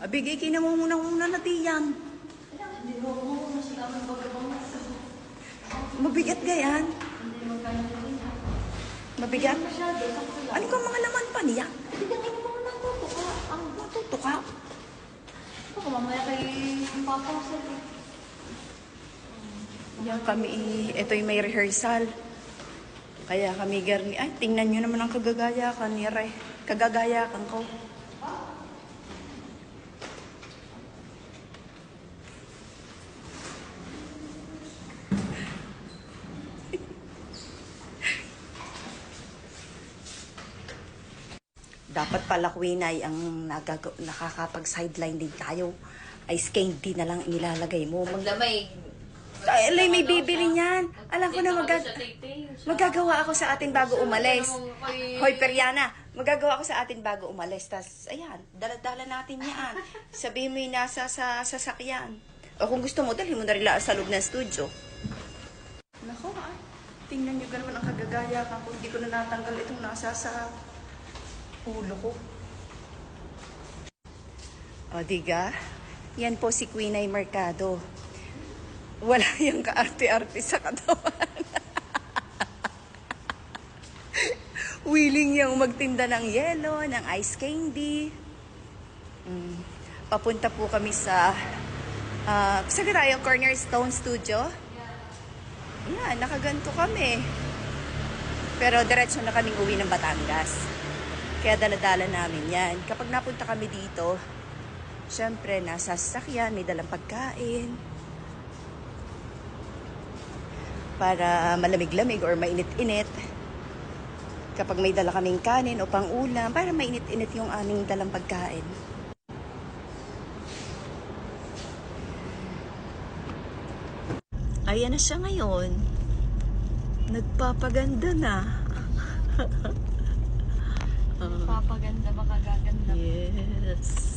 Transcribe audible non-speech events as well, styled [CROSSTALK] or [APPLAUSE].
Abigay kinangungunang-una na mo ako masyadong magabang nasa. Mabigat gayan. Mabigat. Ano ka mga laman pa niya? Ka. Ang Matutuka. Baka mamaya kay Papa sa'yo. Yan kami, ito'y may rehearsal. Kaya kami garni, ay tingnan nyo naman ang kagagayakan ni Re. Kagagayakan ko. Dapat pala Queen ay ang nagag- nakakapag-sideline din tayo. Ice candy na lang inilalagay mo. Mag- Maglamay. ay, alay, may bibili niyan. Alam ko na magag Magagawa. ako sa atin bago umalis. Hoy, Periana, magagawa ako sa atin bago umalis. Tas, ayan, dala-dala natin yan. Sabihin mo yung nasa sa sasakyan. O kung gusto mo, dalhin mo na rin lang sa loob ng studio. Nako, ay. Tingnan nyo naman ang kagagaya ka kung hindi ko na natanggal itong nasa sa ulo ko. O, diga? Yan po si Queen ay Mercado. Wala [LAUGHS] yung kaarte-arte sa katawan. [LAUGHS] Willing niyang magtinda ng yelo, ng ice candy. Mm. Papunta po kami sa uh, sa Garayo Cornerstone Studio. Yan, nakaganto kami. Pero diretso na kaming uwi ng Batangas. Kaya daladala namin yan. Kapag napunta kami dito, syempre, nasa sasakyan, may dalang pagkain. Para malamig-lamig or mainit-init. Kapag may dala kaming kanin o pang-ulam, para mainit-init yung aming dalang pagkain. Ayan na siya ngayon. Nagpapaganda na. [LAUGHS] Papaganda, baka gaganda. Yes.